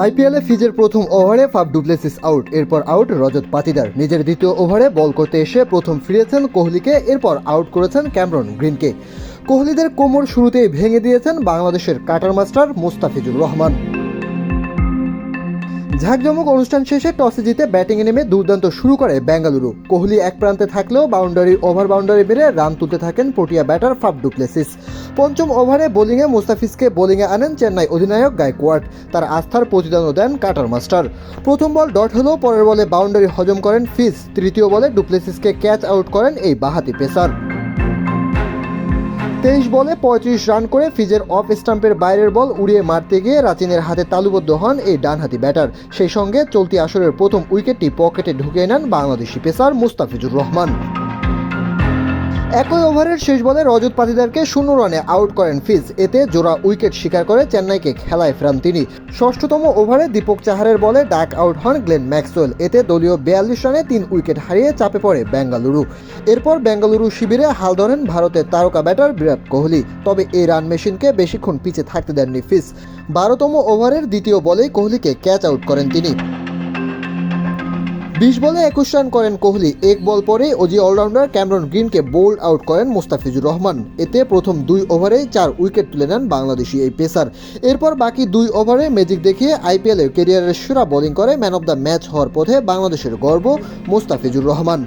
আইপিএলে ফিজের প্রথম ওভারে ফাফ ডুপ্লেসিস আউট, এরপর আউট রজত পাতিদার। নিজের দ্বিতীয় ওভারে বল করতে এসে প্রথম ফিরেছেন কোহলিকে, এরপর আউট করেছেন ক্যামরন গ্রিনকে। কোহলিদের কোমর শুরুতেই ভেঙে দিয়েছেন বাংলাদেশের কাটার মাস্টার মুস্তাফিজুর রহমান। ঝাঁকজমক অনুষ্ঠান শেষে টসে জিতে ব্যাটিংয়ে নেমে দুর্দান্ত শুরু করে বেঙ্গালুরু। কোহলি এক প্রান্তে থাকলেও বাউন্ডারি ওভার বাউন্ডারি বেড়ে রান তুলতে থাকেন পটিয়া ব্যাটার ফাফ ডুপ্লেসিস। পঞ্চম ওভারে বোলিংয়ে মুস্তাফিজকে বোলিংয়ে আনেন চেন্নাই অধিনায়ক গায়কোয়াড। তার আস্থার প্রতিদানও দেন কাটার মাস্টার। প্রথম বল ডট হলেও পরের বলে বাউন্ডারি হজম করেন ফিজ। তৃতীয় বলে ডুপ্লেসিসকে ক্যাচ আউট করেন এই বাহাতি পেসার। তেইশ বলে পঁয়ত্রিশ রান করে ফিজের অফ স্টাম্পের বাইরের বল উড়িয়ে মারতে গিয়ে রাচিনের হাতে তালুবদ্ধ হন এই ডানহাতি ব্যাটার। সেই সঙ্গে চলতি আসরের প্রথম উইকেটটি পকেটে ঢুকিয়ে নেন বাংলাদেশি পেসার মুস্তাফিজুর রহমান। একই ওভারের শেষ বলে রজত পাতিদারকে শূন্য রানে আউট করেন ফিজ। এতে জোড়া উইকেট শিকার করে চেন্নাইকে খেলায় ফেরান তিনি। ষষ্ঠতম ওভারে দীপক চাহারের বলে ডাক আউট হন গ্লেন ম্যাক্সওয়েল। এতে দলীয় বিয়াল্লিশ রানে তিন উইকেট হারিয়ে চাপে পড়ে বেঙ্গালুরু। এরপর বেঙ্গালুরু শিবিরে হাল ধরেন ভারতের তারকা ব্যাটার বিরাট কোহলি। তবে এই রান মেশিনকে বেশিক্ষণ পিছে থাকতে দেননি ফিজ। বারোতম ওভারের দ্বিতীয় বলেই কোহলিকে ক্যাচ আউট করেন তিনি। বিশ বলে একুশ রান করেন কোহলি, এক বল পরে অজি অলরাউন্ডার ক্যামরন গ্রিনকে বোল্ড আউট করেন মুস্তাফিজুর রহমান। এতে প্রথম দুই ওভারে চার উইকেট তুলে নেন বাংলাদেশি এই পেসার। এরপর বাকি দুই ওভারে ম্যাজিক দেখিয়ে আইপিএলের কেরিয়ারের সেরা বোলিং করে ম্যান অব দ্য ম্যাচ হওয়ার পথে বাংলাদেশের গর্ব মুস্তাফিজুর রহমান।